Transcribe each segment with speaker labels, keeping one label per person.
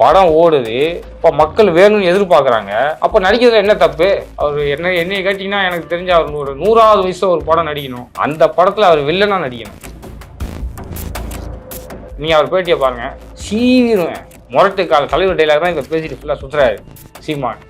Speaker 1: படம் ஓடுது இப்போ மக்கள் வேணும்னு எதிர்பார்க்குறாங்க. அப்போ நடிக்கிறதுல என்ன தப்பு? அவர் என்ன என்னைய கேட்டிங்கன்னா எனக்கு தெரிஞ்ச அவர் ஒரு நூறாவது வயசுல ஒரு படம் நடிக்கணும். அந்த படத்தில் அவர் வில்லனா நடிக்கணும். நீ அவர் பேட்டியை பாருங்க. சீவிடுவேன் முரட்டு கால தலைவர் டைலாக் தான் இப்போ பேசிட்டு ஃபுல்லாக சுற்றுறாரு சீமான்.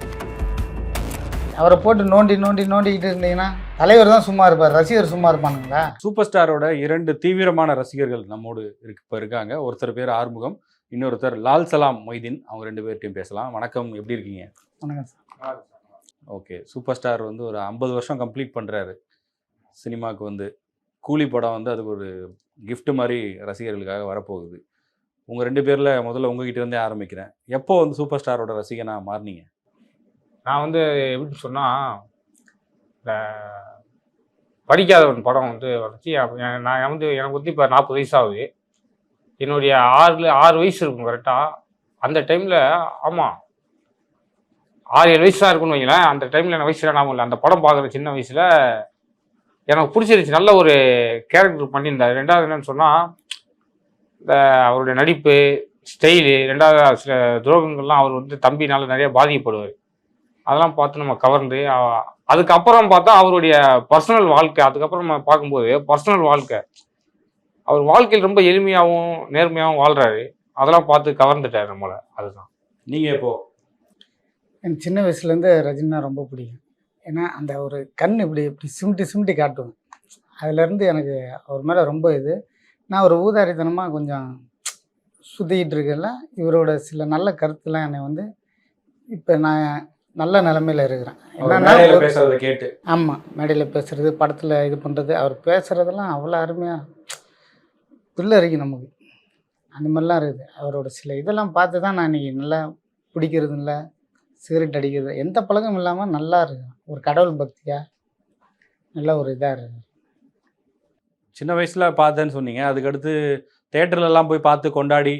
Speaker 2: அவரை போட்டு நோண்டி நோண்டி நோண்டிக்கிட்டு இருந்தீங்கன்னா தலைவர் தான் சும்மா இருப்பார் ரசிகர் சும்மா இருப்பானுங்களா?
Speaker 3: சூப்பர் ஸ்டாரோட இரண்டு தீவிரமான ரசிகர்கள் நம்மோடு இருக்கு இப்போ இருக்காங்க. ஒருத்தர் பேர் ஆறுமுகம் இன்னொருத்தர் லால் சலாம் மொய்தீன் அவங்க ரெண்டு பேர்ட்டையும் பேசலாம். வணக்கம் எப்படி இருக்கீங்க?
Speaker 2: வணக்கம் சார்.
Speaker 3: ஓகே சூப்பர் ஸ்டார் வந்து ஒரு ஐம்பது வருஷம் கம்ப்ளீட் பண்ணுறாரு சினிமாவுக்கு வந்து கூலி படம் வந்து அதுக்கு ஒரு gift மாதிரி ரசிகர்களுக்காக வரப்போகுது. உங்கள் ரெண்டு பேரில் முதல்ல உங்ககிட்ட இருந்தே ஆரம்பிக்கிறேன். எப்போ வந்து சூப்பர் ஸ்டாரோட ரசிகனா மாறினீங்க?
Speaker 1: நான் வந்து எப்படி சொன்னால் படிக்காதவன் படம் வந்து எ- நான் வந்து எனக்கு வந்து இப்போ நாற்பது வயசு ஆகுது. என்னுடைய ஆறு ஆறு வயசு இருக்கும் கரெக்டாக அந்த டைமில் ஆமாம் ஆறு ஏழு வயசு தான் இருக்குன்னு வைங்களேன். அந்த டைமில் எனக்கு வயசுல ஞாபகம் இல்லை. அந்த படம் பார்க்குற சின்ன வயசில் எனக்கு பிடிச்சிருந்துச்சி. நல்ல ஒரு கேரக்டர் பண்ணியிருந்தார். ரெண்டாவது என்னன்னு சொன்னால் இந்த அவருடைய நடிப்பு ஸ்டைலு ரெண்டாவது சில துரோகங்கள்லாம் அவர் வந்து தம்பினால் நிறைய பாதிக்கப்படுவார். அதெல்லாம் பார்த்து நம்ம கவர்ந்து அதுக்கப்புறம் பார்த்தா அவருடைய பர்சனல் வாழ்க்கை அதுக்கப்புறம் நம்ம பார்க்கும்போது பர்சனல் வாழ்க்கை அவர் வாழ்க்கையில் ரொம்ப எளிமையாகவும் நேர்மையாகவும் வாழ்றாரு. அதெல்லாம் பார்த்து கவர்ந்துட்டார் நம்மளை. அதுதான்.
Speaker 3: நீங்கள் எப்போ
Speaker 2: எனக்கு சின்ன வயசுலேருந்து ரஜினா ரொம்ப பிடிக்கும். ஏன்னா அந்த ஒரு கண் இப்படி இப்படி சிமிட்டி சிமிட்டி காட்டுவேன் அதுலேருந்து எனக்கு அவர் மேலே ரொம்ப இது. நான் ஒரு ஊதாரித்தனமாக கொஞ்சம் சுற்றிக்கிட்டு இருக்கல இவரோட சில நல்ல கருத்துலாம் என்னை வந்து இப்போ நான் நல்ல நிலமையில இருக்கிறேன். என்னன்னா
Speaker 3: கேட்டு.
Speaker 2: ஆமாம் மேடையில் பேசுறது படத்தில் இது பண்ணுறது அவர் பேசுகிறதெல்லாம் அவ்வளோ அருமையாக புல்ல இருக்கு நமக்கு. அந்த மாதிரிலாம் இருக்குது. அவரோட சில இதெல்லாம் பார்த்து தான் நான் இன்னைக்கு நல்லா பிடிக்கிறது இல்லை சிகரெட் அடிக்கிறது எந்த பழக்கமும் இல்லாமல் நல்லா இருக்கு ஒரு கடவுள் பக்தியாக நல்ல ஒரு இதாக இருக்கு
Speaker 3: சின்ன வயசில் பார்த்தேன்னு சொன்னீங்க. அதுக்கடுத்து தேட்டர்லலாம் போய் பார்த்து கொண்டாடி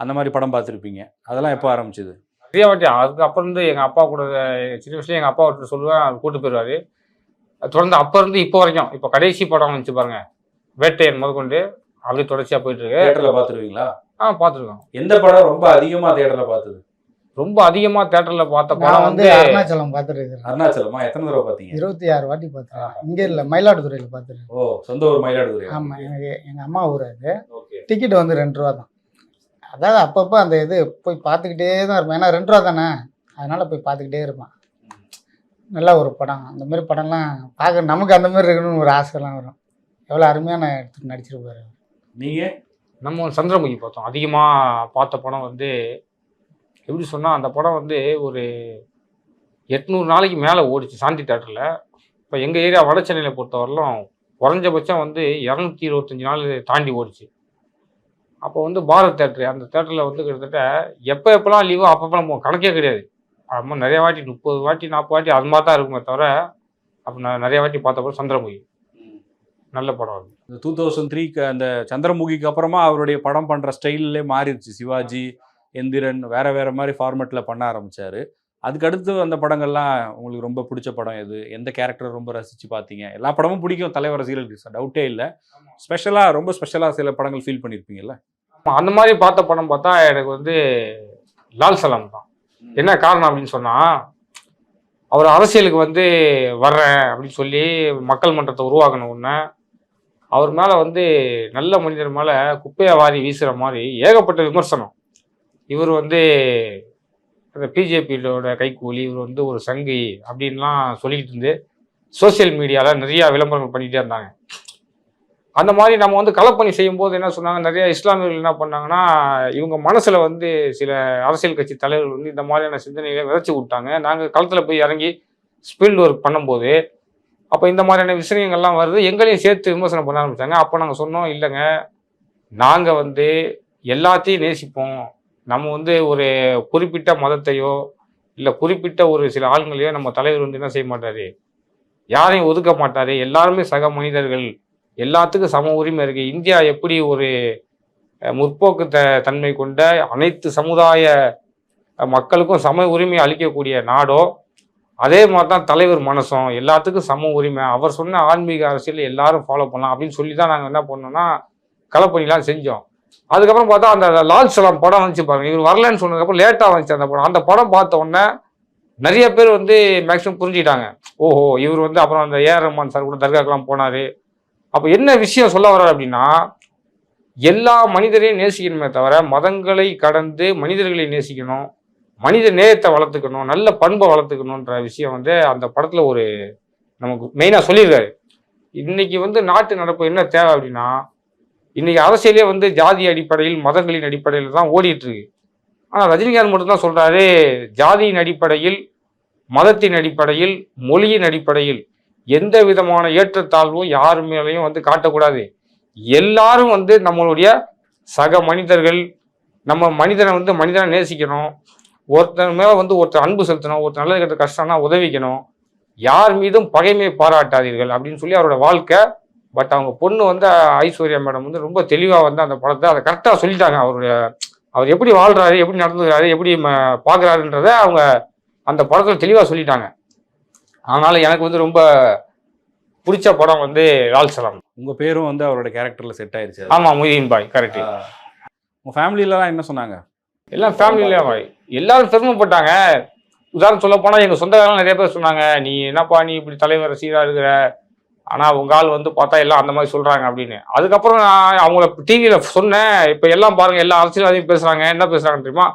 Speaker 3: அந்த மாதிரி படம் பார்த்துருப்பீங்க. அதெல்லாம் எப்போ ஆரம்பிச்சது?
Speaker 1: நிறைய வாட்டி. அதுக்கு அப்புறம் இருந்து எங்கள் அப்பா கூட சின்ன வயசுல எங்கள் அப்பா ஒருத்தர் சொல்லுவேன் அவர் கூட்டு போயிடுவாரு. தொடர்ந்து அப்போ இருந்து இப்போ வரைக்கும் இப்போ கடைசி படம் வந்துச்சு பாருங்க. வேட்டையன் முதற்கொண்டு. அப்படியே தொடர்ச்சியாக போயிட்டு இருக்கு
Speaker 3: தேட்டரில் பார்த்துருவீங்களா?
Speaker 1: ஆ பார்த்துருக்கோம்.
Speaker 3: எந்த படம் ரொம்ப அதிகமாக தேட்டரில் பார்த்தது?
Speaker 1: ரொம்ப அதிகமாக தேட்டரில் பார்த்த
Speaker 2: நான்
Speaker 1: படம்
Speaker 2: வந்து அருணாச்சலம் பார்த்துட்டு இருக்கிறேன்
Speaker 3: அருணாச்சலமா? எத்தனை தடவை பார்த்தீங்க?
Speaker 2: இருபத்தி ஆறு வாட்டி பார்த்துருக்கேன் இங்கே இல்லை மயிலாடுதுறையில் பார்த்துருக்கேன்.
Speaker 3: ஓ சொந்த ஊர் மயிலாடுதுறை
Speaker 2: ஆமாம் எனக்கு எங்கள் அம்மா ஊர் அது.
Speaker 3: ஓகே.
Speaker 2: டிக்கெட் வந்து ரெண்டு ரூபா தான். அதாவது அப்பப்போ அந்த இது போய் பார்த்துக்கிட்டே தான் இருப்பேன். ஏன்னா ரெண்டு ரூபா தானே? அதனால் போய் பார்த்துக்கிட்டே இருப்பேன். நல்ல ஒரு படம். அந்த மாதிரி படம்லாம் பார்க்க நமக்கு அந்த மாதிரி இருக்கணும்னு ஒரு ஆசைலாம் வரும். எவ்வளோ அருமையான எடுத்து நடிச்சிருப்பாரு
Speaker 3: நீங்கள்
Speaker 1: நம்ம சந்திரமுகி பார்த்தோம். அதிகமாக பார்த்த படம் வந்து எப்படி சொன்னால் அந்த படம் வந்து ஒரு எட்நூறு நாளைக்கு மேலே ஓடிச்சு சாந்தி தேட்டரில் இப்போ எங்கள் ஏரியா வட சென்னையில் பொறுத்தவரையிலும் குறைஞ்சபட்சம் வந்து இரநூத்தி இருபத்தஞ்சி நாள் தாண்டி ஓடிச்சு. அப்போ வந்து பாரத் தேட்டரு அந்த தேட்டரில் வந்து கிட்டத்தட்ட எப்போ எப்போலாம் லீவோ அப்பப்போலாம் போவோம் கணக்கே கிடையாது. அப்போ நிறைய வாட்டி முப்பது வாட்டி நாற்பது வாட்டி அது மாதிரி தான் இருக்குமே தவிர அப்போ நான் நிறைய வாட்டி பார்த்தப்போ சந்திரமுகி. நல்ல படம் அது.
Speaker 3: இந்த டூ தௌசண்ட் த்ரீக்கு அந்த சந்திரமுகிக்கு அப்புறமா அவருடைய படம் பண்ற ஸ்டைல்லே மாறிடுச்சு. சிவாஜி எந்திரன் வேற வேற மாதிரி ஃபார்மேட்ல பண்ண ஆரம்பிச்சாரு. அதுக்கடுத்து அந்த படங்கள்லாம் உங்களுக்கு ரொம்ப பிடிச்ச படம் எது? எந்த கேரக்டர் ரொம்ப ரசிச்சு பார்த்தீங்க எல்லா படமும் பிடிக்கும். தலைவர் ரசிகர்களுக்கு டவுட்டே இல்லை. ஸ்பெஷலாக ரொம்ப ஸ்பெஷலாக சில படங்கள் ஃபீல் பண்ணியிருப்பீங்கல்ல
Speaker 1: அந்த மாதிரி பார்த்த படம் பார்த்தா எனக்கு வந்து லால் சலாம் தான். என்ன காரணம் அப்படின்னு சொன்னா அவர் அரசியலுக்கு வந்து வர்றேன் அப்படின்னு சொல்லி மக்கள் மன்றத்தை உருவாக்கின உடனே அவர் மேலே வந்து நல்ல மனிதர் மேலே குப்பையை வாரி வீசுகிற மாதிரி ஏகப்பட்ட விமர்சனம். இவர் வந்து அந்த பிஜேபியோட கைக்கூலி இவர் வந்து ஒரு சங்கி அப்படின்லாம் சொல்லிக்கிட்டு இருந்து சோஷியல் மீடியாவில் நிறையா விளம்பரங்கள் பண்ணிகிட்டே இருந்தாங்க. அந்த மாதிரி நம்ம வந்து களப்பணி செய்யும்போது என்ன சொன்னாங்க? நிறைய இஸ்லாமியர்கள் என்ன பண்ணாங்கன்னா இவங்க மனசில் வந்து சில அரசியல் கட்சி தலைவர்கள் வந்து இந்த மாதிரியான சிந்தனைகளை விதைச்சி விட்டாங்க. நாங்கள் களத்தில் போய் இறங்கி ஸ்பீல்டு ஒர்க் பண்ணும்போது அப்போ இந்த மாதிரியான விஷயங்கள்லாம் வருது. எங்களையும் சேர்த்து விமர்சனம் பண்ண ஆரம்பிச்சாங்க. அப்போ நாங்கள் சொன்னோம் இல்லைங்க. நாங்கள் வந்து எல்லாத்தையும் நேசிப்போம். நம்ம வந்து ஒரு குறிப்பிட்ட மதத்தையோ இல்லை குறிப்பிட்ட ஒரு சில ஆளுங்களையோ நம்ம தலைவர் வந்து என்ன செய்ய மாட்டார்? யாரையும் ஒதுக்க மாட்டார். எல்லாருமே சக மனிதர்கள். எல்லாத்துக்கும் சம உரிமை இருக்குது இந்தியா எப்படி ஒரு முற்போக்கு த தன்மை கொண்ட அனைத்து சமுதாய மக்களுக்கும் சம உரிமை அளிக்கக்கூடிய நாடோ அதே மாதிரி தான் தலைவர் மனசும் எல்லாத்துக்கும் சம உரிமை. அவர் சொன்ன ஆன்மீக அரசியல் எல்லாரும் ஃபாலோ பண்ணலாம் அப்படின்னு சொல்லி தான் நாங்கள் என்ன பண்ணோம்னா களப்பணிலாம் செஞ்சோம். அதுக்கப்புறம் பார்த்தா அந்த லால் சலாம் படம் வந்துச்சு பாருங்க. இவர் வரலன்னு சொன்னதுக்கப்புறம் லேட்டாக வந்துச்சு அந்த படம். அந்த படம் பார்த்த உடனே நிறைய பேர் வந்து மேக்ஸிமம் புரிஞ்சுக்கிட்டாங்க. ஓஹோ இவர் வந்து அப்புறம் அந்த ஏஆர் ரஹ்மான் சார் கூட தர்காக்கெல்லாம் போனார். அப்போ என்ன விஷயம் சொல்ல வர்றாரு அப்படின்னா எல்லா மனிதரையும் நேசிக்கணுமே தவிர மதங்களை கடந்து மனிதர்களை நேசிக்கணும். மனித நேயத்தை வளர்த்துக்கணும் நல்ல பண்பை வளர்த்துக்கணுன்ற விஷயம் வந்து அந்த படத்தில் ஒரு நமக்கு மெயினாக சொல்லியிருக்காரு. இன்னைக்கு வந்து நாட்டு நடப்பு என்ன தேவை அப்படின்னா இன்னைக்கு அரசியலே வந்து ஜாதி அடிப்படையில் மதங்களின் அடிப்படையில் தான் ஓடிட்டு இருக்கு ஆனால் ரஜினிகாந்த் மட்டும்தான் சொல்றாரு ஜாதியின் அடிப்படையில் மதத்தின் அடிப்படையில் மொழியின் அடிப்படையில் எந்த விதமான ஏற்றத்தாழ்வும் யார் மேலேயும் வந்து காட்டக்கூடாது. எல்லாரும் வந்து நம்மளுடைய சக மனிதர்கள் நம்ம மனிதனை வந்து மனிதனை நேசிக்கணும். ஒருத்தர் மேலே வந்து ஒருத்தர் அன்பு செலுத்தணும் ஒருத்தர் நல்லது கெட்ட கஷ்டம்னா உதவிக்கணும். யார் மீதும் பகைமை பாராட்டாதீர்கள் அப்படின்னு சொல்லி அவரோட வாழ்க்கை. பட் அவங்க பொண்ணு வந்து ஐஸ்வர்யா மேடம் வந்து ரொம்ப தெளிவாக வந்து அந்த படத்தை அதை கரெக்டாக சொல்லிட்டாங்க. அவருடைய அவர் எப்படி வாழ்றாரு எப்படி நடந்துக்கிறாரு எப்படி பார்க்கறாருன்றத அவங்க அந்த படத்தில் தெளிவாக சொல்லிட்டாங்க. அதனால எனக்கு வந்து ரொம்ப பிடிச்ச படம் வந்து லால் சலாம்.
Speaker 3: உங்க பேரும் வந்து அவரோட கேரக்டர்ல செட் ஆயிருச்சு அது.
Speaker 1: ஆமா மொய்தீன் பாய் கரெக்ட்
Speaker 3: ஆ. உங்க ஃபேமிலிலலாம் என்ன சொன்னாங்க?
Speaker 1: எல்லாம் ஃபேமிலியில எல்லாரும் சிரமப்பட்டாங்க. உதாரணம் சொல்ல போனால் எங்கள் சொந்தக்காரங்க நிறைய பேர் சொன்னாங்க நீ என்னப்பா நீ இப்படி தலைவர் சீராக இருக்கிற ஆனால் உங்க ஆள் வந்து பார்த்தா எல்லாம் அந்த மாதிரி சொல்கிறாங்க அப்படின்னு. அதுக்கப்புறம் நான் அவங்கள டிவியில் சொன்னேன். இப்போ எல்லாம் பாருங்கள் எல்லா அரசியல்வாதியும் பேசுகிறாங்க என்ன பேசுகிறாங்கன்னு தெரியுமா?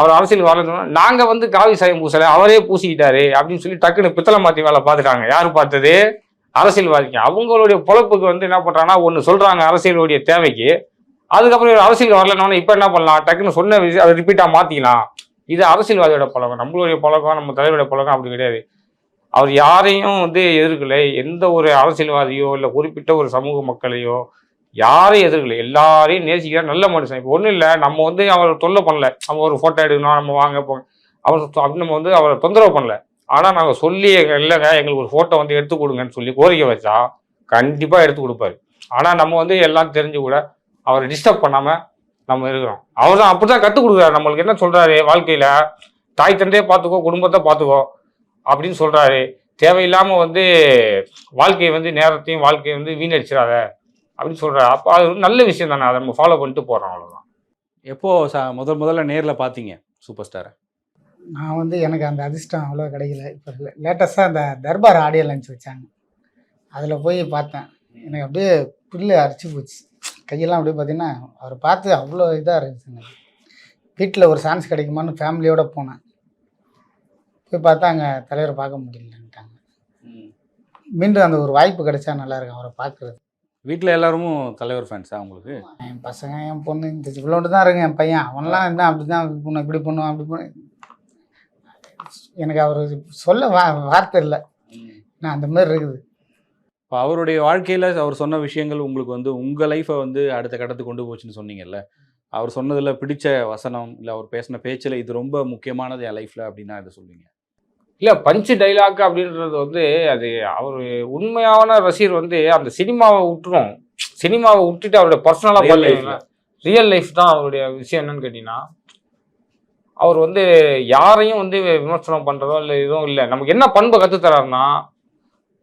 Speaker 1: அவர் அரசியல் வரலன்னு நாங்கள் வந்து காவி சாயம் பூசலை அவரே பூசிக்கிட்டாரு அப்படின்னு சொல்லி டக்குன்னு பித்தளை மாற்றி வேலை பார்த்துட்டாங்க. யார் பார்த்தது? அரசியல்வாதிக்கு அவங்களுடைய பொழப்புக்கு வந்து என்ன பண்ணுறாங்கன்னா ஒன்று சொல்கிறாங்க அரசியலுடைய தேவைக்கு. அதுக்கப்புறம் இவர் அரசியல் வரலன்னு இப்ப என்ன பண்ணலாம்? டக்குன்னு சொன்ன விஷயம் அதை ரிப்பீட்டா மாத்திக்கலாம். இது அரசியல்வாதியோட பழக்கம். நம்மளுடைய பழக்கம் நம்ம தலைவருடைய பழக்கம் அப்படி கிடையாது. அவர் யாரையும் வந்து எதிர்க்கலை. எந்த ஒரு அரசியல்வாதியோ இல்லை குறிப்பிட்ட ஒரு சமூக மக்களையோ யாரையும் எதிர்க்கலை. எல்லாரையும் நேசிக்கிறார் நல்ல மனுஷன். இப்போ ஒன்றும் இல்லை. நம்ம வந்து அவரை தொல்லை பண்ணல. நம்ம ஒரு ஃபோட்டோ எடுக்கணும் நம்ம வாங்க போங்க. அவர் அப்படி நம்ம வந்து அவரை தொந்தரவு பண்ணல. ஆனால் நாங்கள் சொல்லி எங்கள் இல்லைங்க எங்களுக்கு ஒரு ஃபோட்டோ வந்து எடுத்து கொடுங்கன்னு சொல்லி கோரிக்கை வச்சா கண்டிப்பாக எடுத்து கொடுப்பாரு. ஆனால் நம்ம வந்து எல்லாம் தெரிஞ்சு கூட அவரை டிஸ்டர்ப் பண்ணாமல் நம்ம இருக்கிறோம். அவர் தான் அப்படி தான் கற்றுக் கொடுக்குறாரு. நம்மளுக்கு என்ன சொல்கிறாரு வாழ்க்கையில்? தாய் தந்தையை பார்த்துக்கோ குடும்பத்தை பார்த்துக்கோ அப்படின்னு சொல்கிறாரு தேவையில்லாமல் வந்து வாழ்க்கையை வந்து நேரத்தையும் வாழ்க்கையை வந்து வீணடிச்சிடாத அப்படின்னு சொல்கிறாரு அப்போ அது ஒரு நல்ல விஷயம் தானே. அதை நம்ம ஃபாலோ பண்ணிட்டு போகிறோம் அவ்வளோதான்
Speaker 3: எப்போ ச- முதல் முதல்ல நேர்ல பாத்தீங்க சூப்பர் ஸ்டாரை
Speaker 2: நான் வந்து எனக்கு அந்த அதிர்ஷ்டம் அவ்வளோ கிடைக்கல. இப்போ லேட்டஸ்ட்டாக அந்த தர்பார் ஆடியோ லஞ்ச் வச்சாங்க. அதில் போய் பார்த்தேன். எனக்கு அப்படியே புல்லு அரிச்சு போச்சு. கையெல்லாம் அப்படியே பார்த்தீங்கன்னா அவரை பார்த்து அவ்வளோ இதாக இருந்துச்சுங்க வீட்டில் ஒரு சான்ஸ் கிடைக்குமான்னு ஃபேமிலியோடு போனேன். போய் பார்த்தா அங்கே தலைவரை பார்க்க முடியலன்ட்டாங்க. மீண்டும் அந்த ஒரு வாய்ப்பு கிடைச்சா நல்லா இருக்கும் அவரை பார்க்குறது.
Speaker 3: வீட்ல எல்லாரும் தலைவர் ஃபேன்ஸா உங்களுக்கு?
Speaker 2: என் பசங்க என் பொண்ணு இந்த இவ்வளோண்டு தான் இருக்கு என் பையன். அவன்லாம் என்ன அப்படி தான் இப்படி பண்ணும் இப்படி பண்ணுவான் அப்படி பண்ணு. எனக்கு அவர் சொல்ல வா வார்த்தை இல்லை. நான் அந்த மாதிரி இருக்குது.
Speaker 3: இப்போ அவருடைய வாழ்க்கையில அவர் சொன்ன விஷயங்கள் உங்களுக்கு வந்து உங்க லைஃப்பை வந்து அடுத்த கட்டத்துக்கு கொண்டு போச்சுன்னு சொன்னீங்கல்ல அவர் சொன்னதுல பிடிச்ச வசனம் இல்ல அவர் பேசின பேச்சுல இது ரொம்ப முக்கியமானது என் லைஃப்ல அப்படின்னா இதை சொல்லுவீங்க
Speaker 1: இல்லை பஞ்சு டைலாக் அப்படின்றது வந்து அது அவர் உண்மையான ரசிகர் வந்து அந்த சினிமாவை விட்டுரும் சினிமாவை விட்டுட்டு அவருடைய பர்சனலாக
Speaker 3: ல.
Speaker 1: ரியல் லைஃப் தான் அவருடைய விஷயம் என்னன்னு கேட்டிங்கன்னா அவர் வந்து யாரையும் வந்து விமர்சனம் பண்ணுறதோ இல்லை எதுவும் இல்லை நமக்கு என்ன பண்பை கற்றுத்தராருன்னா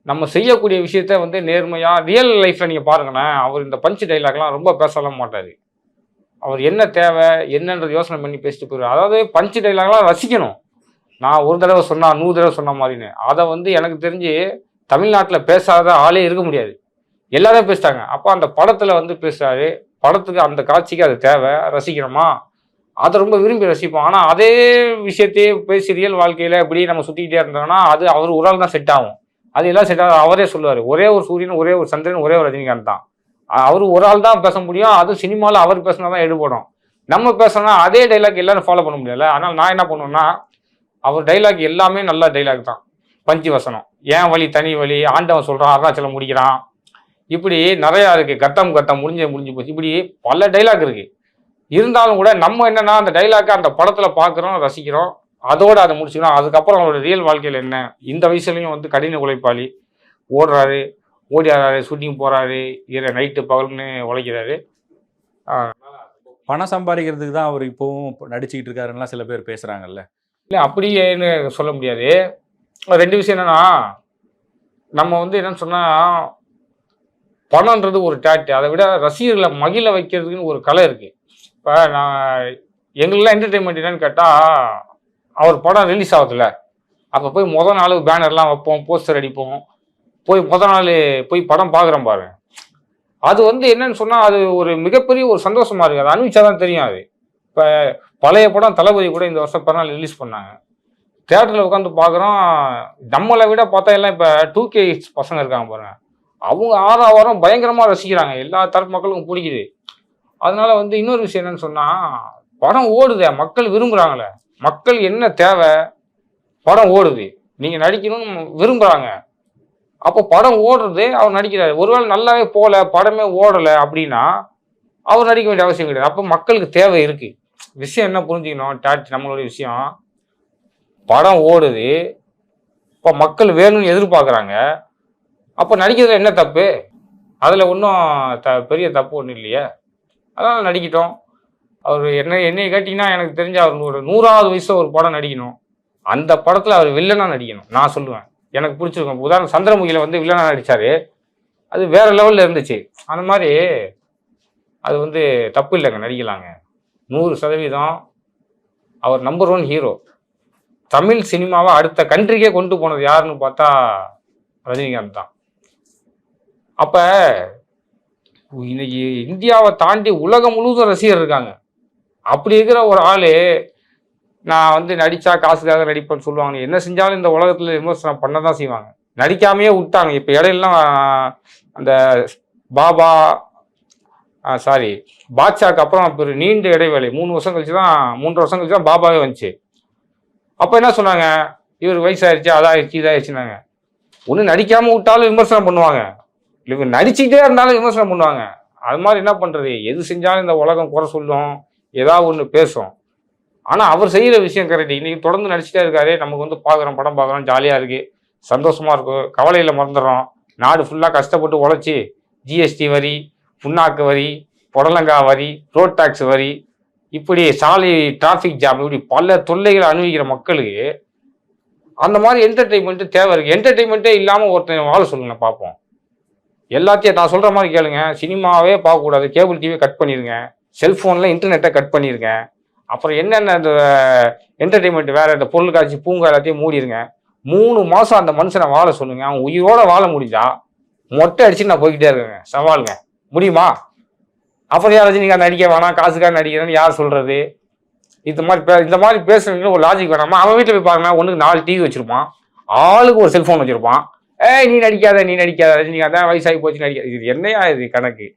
Speaker 1: நம்ம செய்யக்கூடிய விஷயத்த வந்து நேர்மையாக ரியல் லைஃப்பில் நீங்கள் பாருங்களேன் அவர் இந்த பஞ்சு டைலாக்லாம் ரொம்ப பேசலாம் மாட்டார். அவர் என்ன தேவை என்னன்றது யோசனை பண்ணி பேசிட்டு போயிடுவார். அதாவது பஞ்சு டைலாக்லாம் ரசிக்கணும். நான் ஒரு தடவை சொன்னால் நூறு தடவை சொன்ன மாதிரின்னு. அதை வந்து எனக்கு தெரிஞ்சு தமிழ்நாட்டில் பேசாத ஆளே இருக்க முடியாது. எல்லாரும் பேசிட்டாங்க. அப்போ அந்த படத்தில் வந்து பேசுகிறாரு படத்துக்கு அந்த காட்சிக்கு அது தேவை. ரசிக்கணுமா? அதை ரொம்ப விரும்பி ரசிப்போம். ஆனால் அதே விஷயத்தையே பேசி ரியல் வாழ்க்கையில் இப்படி நம்ம சுற்றிக்கிட்டே இருந்தோம்னா அது அவர் உரால் தான் செட் ஆகும். அது எல்லாம் செட் அவரே சொல்லுவார். ஒரே ஒரு சூரியன் ஒரே ஒரு சந்திரன் ஒரே ஒரு ரஜினிகாந்த் தான். அவர் ஒரு ஆள் தான் பேச முடியும். அதுவும் சினிமாவில் அவர் பேசினா தான் எடுபடும். நம்ம பேசுனா அதே டைலாக் எல்லாரும் ஃபாலோ பண்ண முடியல ஆனால் நான் என்ன பண்ணுவேன்னா அவர் டைலாக் எல்லாமே நல்ல டைலாக் தான். பஞ்சு வசனம். ஏன் வழி தனி வழி ஆண்டவன் சொல்கிறான் அருணாச்சலம் முடிக்கிறான். இப்படி நிறையா இருக்குது கத்தம் கத்தம் முடிஞ்ச முடிஞ்சு போச்சு. இப்படி பல டைலாக் இருக்குது இருந்தாலும் கூட நம்ம என்னென்னா அந்த டைலாக்கை அந்த படத்தில் பார்க்குறோம் ரசிக்கிறோம். அதோட அதை முடிச்சுக்கிறோம் அதுக்கப்புறம் அவரோட ரியல் வாழ்க்கையில் என்ன? இந்த வயசுலையும் வந்து கடின உழைப்பாளி. ஓடுறாரு ஓடியாராரு ஷூட்டிங் போகிறாரு இர நைட்டு பகல்னு உழைக்கிறாரு.
Speaker 3: பணம் சம்பாதிக்கிறதுக்கு தான் அவர் இப்போவும் நடிச்சுக்கிட்டு இருக்காருன்னா சில பேர் பேசுறாங்கல்ல.
Speaker 1: இல்லை அப்படியேன்னு சொல்ல முடியாது. ரெண்டு விஷயம் என்னன்னா நம்ம வந்து என்னன்னு சொன்னால் பணம்ன்றது ஒரு டேட்டு அதை விட ரசிகர்களை மகிழ வைக்கிறதுக்குன்னு ஒரு கலை இருக்கு. இப்போ நான் எங்களுக்குலாம் என்டர்டெயின்மெண்ட் என்னன்னு கேட்டால் அவர் படம் ரிலீஸ் ஆகுதுல்ல. அப்போ போய் முத நாள் பேனர்லாம் வைப்போம் போஸ்டர் அடிப்போம். போய் முத நாள் போய் படம் பார்க்குறோம் பாருங்க அது வந்து என்னன்னு சொன்னால் அது ஒரு மிகப்பெரிய ஒரு சந்தோஷமா இருக்குது அது அனுபவிச்சா தான் தெரியும் அது. இப்போ பழைய படம் தளபதி கூட இந்த வருஷம் பிறநாள் ரிலீஸ் பண்ணாங்க. தேட்டரில் உட்காந்து பார்க்குறோம். நம்மளை விட பார்த்தா எல்லாம் இப்போ டூ கே பசங்க இருக்காங்க பாருங்க. அவங்க ஆறாம் வாரம் பயங்கரமாக ரசிக்கிறாங்க. எல்லா தரப்பு மக்களுக்கும் பிடிக்குது. அதனால வந்து இன்னொரு விஷயம் என்னன்னு சொன்னால் படம் ஓடுதே. மக்கள் விரும்புகிறாங்களே மக்கள் என்ன தேவை? படம் ஓடுது. நீங்கள் நடிக்கணும்னு விரும்புகிறாங்க அப்போ படம் ஓடுறது அவர் நடிக்கிறாரு. ஒருவேளை நல்லாவே போகல படமே ஓடலை அப்படின்னா அவர் நடிக்க வேண்டிய அவசியம் கிடையாது. அப்போ மக்களுக்கு தேவை இருக்குது விஷயம் என்ன புரிஞ்சுக்கணும்? டேட் நம்மளுடைய விஷயம். படம் ஓடுது. இப்போ மக்கள் வேணும்னு எதிர்பார்க்குறாங்க. அப்போ நடிக்கிறதுல என்ன தப்பு? அதில் ஒன்றும் த பெரிய தப்பு ஒன்றும் இல்லையே. அதனால் நடிக்கட்டும். அவர் என்ன என்னை கேட்டிங்கன்னா எனக்கு தெரிஞ்ச அவர் ஒரு நூறாவது வயசில் ஒரு படம் நடிக்கணும். அந்த படத்தில் அவர் வில்லனாக நடிக்கணும். நான் சொல்லுவேன். எனக்கு பிடிச்சிருக்கும். உதாரணம் சந்திரமுகியில் வந்து வில்லனாக நடித்தார் அது வேற லெவலில் இருந்துச்சு. அந்த மாதிரி அது வந்து தப்பு இல்லைங்க நடிக்கலாங்க. நூறு சதவீதம் அவர் நம்பர் ஒன் ஹீரோ தமிழ் சினிமாவை அடுத்த கண்ட்ரிக்கே கொண்டு போனது யாருன்னு பார்த்தா ரஜினிகாந்த் தான். அப்போ இன்னைக்கு இந்தியாவை தாண்டி உலகம் முழுவதும் ரசிகர் இருக்காங்க. அப்படி இருக்கிற ஒரு ஆள் நான் வந்து நடித்தா காசுக்காக நடிப்பேன்னு சொல்லுவாங்க. என்ன செஞ்சாலும் இந்த உலகத்தில் விமர்சனம் பண்ண தான் செய்வாங்க. நடிக்காமையே விட்டாங்க. இப்போ இடையிலாம் அந்த பாபா சாரி பாட்ஷாக்கு அப்புறம் இப்போ நீண்ட இடைவேளை. மூணு வருஷம் கழிச்சு தான் மூன்று வருஷம் கழிச்சு தான் பாபாவே வந்துச்சு. அப்போ என்ன சொன்னாங்க? இவர் வயசாயிருச்சு அதாயிருச்சு இதாயிருச்சுனாங்க ஒன்று நடிக்காமல் விட்டாலும் விமர்சனம் பண்ணுவாங்க. இவங்க நடிச்சுக்கிட்டே இருந்தாலும் விமர்சனம் பண்ணுவாங்க. அது மாதிரி என்ன பண்ணுறது எது செஞ்சாலும் இந்த உலகம் குறை சொல்லும். ஏதாவது ஒன்று பேசும். ஆனால் அவர் செய்கிற விஷயம் கரெக்ட் இன்றைக்கி தொடர்ந்து நடிச்சுட்டே இருக்காரு. நமக்கு வந்து பார்க்குறோம் படம் பார்க்குறோம் ஜாலியாக இருக்குது சந்தோஷமாக இருக்கும் கவலையில் மறந்துடுறோம். நாடு ஃபுல்லாக கஷ்டப்பட்டு உழைச்சி ஜிஎஸ்டி வரி புண்ணாக்கு வரி புடலங்காய் வரி ரோட் டேக்ஸ் வரி இப்படி சாலை டிராஃபிக் ஜாம் இப்படி பல தொல்லைகளை அனுபவிக்கிற மக்களுக்கு அந்த மாதிரி என்டர்டெயின்மெண்ட்டு தேவை இருக்குது என்டர்டெயின்மெண்ட்டே இல்லாமல் ஒருத்தன் வாழ சொல்லுங்க பார்ப்போம். எல்லாத்தையும் நான் சொல்கிற மாதிரி கேளுங்க. சினிமாவே பார்க்கக்கூடாது. கேபிள் டிவியை கட் பண்ணிடுங்க. செல்ஃபோனில் இன்டர்நெட்டை கட் பண்ணியிருக்கேன் அப்புறம் என்னென்ன இந்த என்டர்டெயின்மெண்ட் வேறு இந்த பொருள் காட்சி பூங்கா எல்லாத்தையும் மூடிருங்க. மூணு மாதம் அந்த மனுஷனை வாழ சொல்லுங்கள் அவன் உயிரோடு வாழ முடிஞ்சா மொட்டை அடிச்சு நான் போய்கிட்டே இருக்கேங்க. சவாலுங்க. முடியுமா? அப்புறம் யாராச்சும் நீங்கள் அந்த நடிக்க வேணாம் காசுக்காக நடிக்கிறேன்னு யார் சொல்கிறது இந்த மாதிரி பே இந்த மாதிரி பேசுறதுக்கு ஒரு லாஜிக் வேணாமா? அவன் வீட்டில் போய் பாருங்க ஒன்றுக்கு நாலு டிவி வச்சுருப்பான். ஆளுக்கு ஒரு செல்ஃபோன் வச்சுருப்பான். ஏய் நீ நடிக்காத நீ நடிக்காத ரஜினிகாந்த் அதான் வயசாகி போச்சு நடிக்காது. இது என்னையா இது கணக்கு?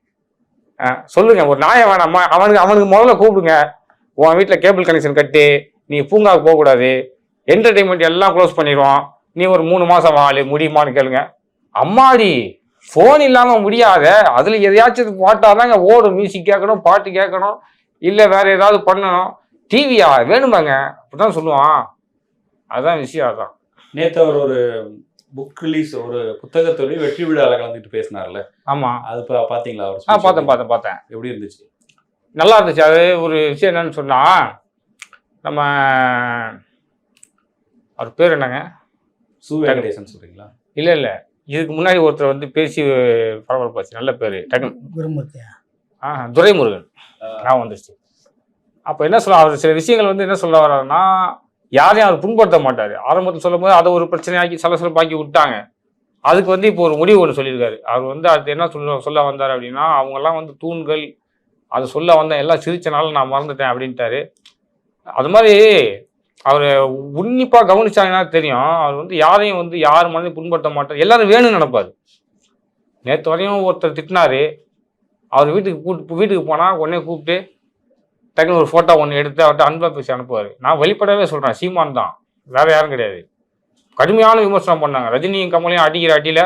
Speaker 1: சொல்லுங்க ஒரு நாயை வேணாமா? அவனுக்கு அவனுக்கு முதல்ல கூப்பிடுங்க. உன் வீட்டில் கேபிள் கனெக்ஷன் கட்டு நீ பூங்காவுக்கு போகக்கூடாது. என்டர்டெயின்மெண்ட் எல்லாம் க்ளோஸ் பண்ணிடுவோம். நீ ஒரு மூணு மாதம் ஆளு முடியுமான்னு கேளுங்க. அம்மாடி ஃபோன் இல்லாமல் முடியாத அதில் எதையாச்சும் பாட்டாதாங்க ஓடும் மியூசிக் கேட்கணும் பாட்டு கேட்கணும் இல்லை வேற ஏதாவது பண்ணணும். டிவியா வேணுமாங்க? அப்படிதான் சொல்லுவான். அதுதான் விஷயம் அதான்.
Speaker 3: நேற்று அவர் ஒரு புக் ரிலீஸ் ஒரு புத்தகத்தொழில் வெற்றி விழாவில் கலந்துட்டு பேசினார்ல.
Speaker 1: ஆமாம்
Speaker 3: அது பா- பாத்தீங்களா அவர்
Speaker 1: ஆ? பார்த்தேன் பார்த்தேன் பார்த்தேன்.
Speaker 3: எப்படி இருந்துச்சு?
Speaker 1: நல்லா இருந்துச்சு. அது ஒரு விஷயம் என்னன்னு சொன்னா நம்ம அவர் பேர் என்னங்க?
Speaker 3: சு வெங்கடேசன் சொல்றீங்களா?
Speaker 1: இல்லை இல்லை. இதுக்கு முன்னாடி ஒருத்தர் வந்து பேசி பரபரப்பாச்சு. நல்ல பேர். டக்கு
Speaker 2: குருமூர்த்தியா?
Speaker 1: ஆ துரைமுருகன். நான் வந்துச்சு அப்போ என்ன சொல்ல அவர் சில விஷயங்கள் வந்து என்ன சொல்ல வர்றாருன்னா யாரையும் அவர் புண்படுத்த மாட்டார். ஆரம்பத்தில் சொல்லும்போது அதை ஒரு பிரச்சனையாக்கி சலசலப்பாக்கி விட்டாங்க. அதுக்கு வந்து இப்போ ஒரு முடிவு ஒன்று சொல்லியிருக்காரு. அவர் வந்து அது என்ன சொல்ல சொல்ல வந்தார் அப்படின்னா அவங்கெல்லாம் வந்து தூண்கள் அது சொல்ல வந்தேன் எல்லாம் சிரிச்சனால நான் மறந்துட்டேன் அப்படின்ட்டாரு. அது மாதிரி அவர் உன்னிப்பாக கவனிச்சாங்கன்னா தெரியும். அவர் வந்து யாரையும் வந்து யார் மனதையும் புண்படுத்த மாட்டார். எல்லாரும் வேணும்னு நினைப்பார். நேற்று வரையும் ஒருத்தர் திட்டினாரு. அவர் வீட்டுக்கு கூட்டு வீட்டுக்கு போனால் உடனே கூப்பிட்டு டக்குனு ஒரு ஃபோட்டோ ஒன்று எடுத்து அவர்கிட்ட அன்பா பேசி அனுப்புவார். நான் வெளிப்படவே சொல்கிறேன் சீமான் தான். வேற யாரும் கிடையாது. கடுமையான விமர்சனம் பண்ணாங்க. ரஜினியும் கமலையும் அடிக்கிற அடியில்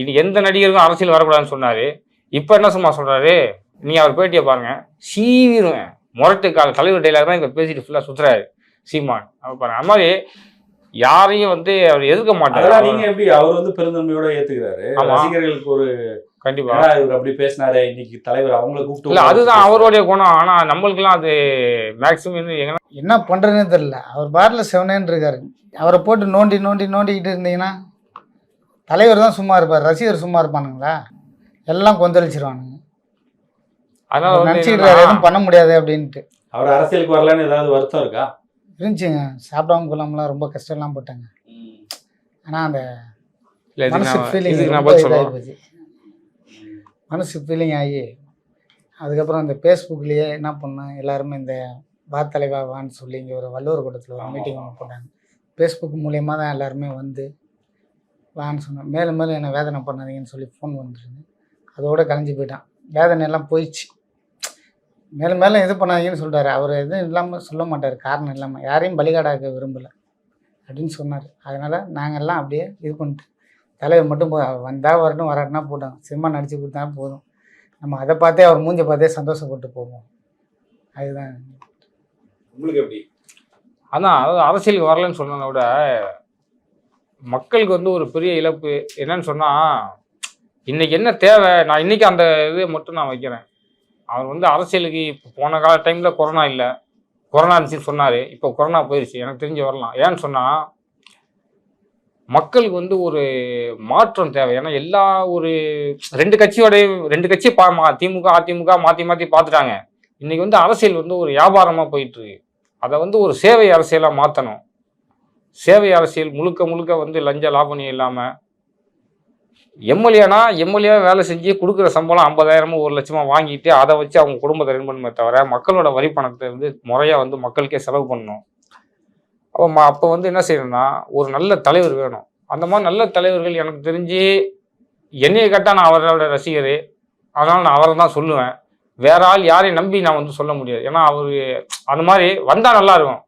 Speaker 1: இனி எந்த நடிகருக்கும் அரசியல் வரக்கூடாதுன்னு சொன்னார். இப்போ என்ன சும்மா சொல்கிறாரு நீ அவர் பேட்டியை பாருங்க. சீவிருவேன் முரட்டுக்காக கால தலைவர் டைலாக் தான் இப்போ பேசிட்டு ஃபுல்லாக சுற்றுறாரு சீமான். அவர் பாருங்க. அது மாதிரி யாரையும் வந்து அவர் எதிர்க்க மாட்டார்.
Speaker 3: நீங்க எப்படி அவர் வந்து பெருந்தன்மையோட ஏத்துக்கிறாரு. ரசிகர்களுக்கு ஒரு
Speaker 1: கண்டிப்பா.
Speaker 3: "என்னடா இவர் அப்படி பேசினாரு இன்னைக்கு தலைவர் அவங்கள கூப்பிட்டு
Speaker 1: இல்ல அதுதான் அவருடைய குணம். ஆனா நம்மளுக்கெல்லாம் அது மேக்சிமம்
Speaker 2: என்ன பண்ணுறதுன்னு தெரில அவர் பாட்டில் செவனேன்னு இருக்காரு. அவரை போட்டு நோண்டி நோண்டி நோண்டிக்கிட்டு இருந்தீங்கன்னா தலைவர் தான் சும்மா இருப்பார் ரசிகர் சும்மா இருப்பானுங்களா? எல்லாம் கொந்தளிச்சிருவானுங்க.
Speaker 1: அதனால என்னன்னா,
Speaker 2: எதுவும் பண்ண முடியாது அப்படின்ட்டு.
Speaker 3: அவர் அரசியலுக்கு வரலன்னு ஏதாவது வருத்தம் இருக்கா?
Speaker 2: இருந்துச்சுங்க. சாப்பிடாம கொள்ளாமலாம் ரொம்ப கஷ்டம்லாம் போட்டாங்க. ஆனால் அந்த மனசு ஃபீலிங் மனசு ஃபீலிங் ஆகி அதுக்கப்புறம் அந்த ஃபேஸ்புக்லேயே என்ன பண்ணேன் எல்லாருமே இந்த வா தலைவா வான்னு சொல்லி இங்கே ஒரு வள்ளுவர் கூட்டத்தில் ஒரு மீட்டிங்
Speaker 3: ஆமா.
Speaker 2: போட்டாங்க. ஃபேஸ்புக் மூலியமாக தான் எல்லாருமே வந்து வான்னு சொன்னேன். மேலும் மேலும் என்னை வேதனை பண்ணாதீங்கன்னு சொல்லி ஃபோன் வந்துருங்க அதோட கலைஞ்சு போயிட்டான். வேதனை எல்லாம் போயிடுச்சு. மேலும் மேலும் இது பண்ணாதீங்கன்னு சொல்கிறாரு அவர் எதுவும் இல்லாமல் சொல்ல மாட்டார். காரணம் இல்லாமல் யாரையும் பலிகாடாக்க விரும்பலை அப்படின்னு சொன்னார். அதனால் நாங்கள் எல்லாம் அப்படியே இது பண்ணிட்டு தலைவர் மட்டும் போ வந்தால் வரட்டும் வராட்டினா போட்டோம் சினிமா நடிச்சு கொடுத்தா போதும். நம்ம அதை பார்த்தே அவர் மூஞ்ச பார்த்தே சந்தோஷப்பட்டு போவோம். அதுதான்.
Speaker 3: உங்களுக்கு எப்படி?
Speaker 1: அதான் அதாவது அரசியலுக்கு வரலன்னு சொன்னதை விட மக்களுக்கு வந்து ஒரு பெரிய இழப்பு. என்னன்னு சொன்னால் இன்னைக்கு என்ன தேவை? நான் இன்னைக்கு அந்த இது மட்டும் நான் வைக்கிறேன். அவர் வந்து அரசியலுக்கு இப்போ போன கால டைமில் கொரோனா இல்லை. கொரோனா இருந்துச்சுன்னு சொன்னார். இப்போ கொரோனா போயிடுச்சு எனக்கு தெரிஞ்சு வரலாம். ஏன்னு சொன்னால் மக்களுக்கு வந்து ஒரு மாற்றம் தேவை. ஏன்னா எல்லா ஒரு ரெண்டு கட்சியோடையும் ரெண்டு கட்சி பா மா- திமுக அதிமுக மாற்றி மாற்றி பார்த்துட்டாங்க. இன்றைக்கி வந்து அரசியல் வந்து ஒரு வியாபாரமாக போயிட்டுருக்கு. அதை வந்து ஒரு சேவை அரசியலாக மாற்றணும் சேவை அரசியல் முழுக்க முழுக்க வந்து லஞ்ச லாபணியம் இல்லாமல் எம்எல்ஏனா எம்எல்ஏ வேலை செஞ்சு கொடுக்குற சம்பளம் ஐம்பதாயிரமோ ஒரு லட்சமாக வாங்கிட்டு அதை வச்சு அவங்க குடும்பத்தை ரன் பண்ணுமே தவிர மக்களோட வரி பணத்தை வந்து முறையாக வந்து மக்களுக்கே செலவு பண்ணணும். அப்போ ம அப்போ வந்து என்ன செய்யணும்னா ஒரு நல்ல தலைவர் வேணும். அந்த மாதிரி நல்ல தலைவர்கள் எனக்கு தெரிஞ்சு என்னையை கேட்டால் நான் அவரோட ரசிகர். அதனால் நான் அவரை தான் சொல்லுவேன். வேற ஆள் யாரையும் நம்பி நான் வந்து சொல்ல முடியாது. ஏன்னா அவர் அந்த மாதிரி வந்தால் நல்லா இருக்கும்.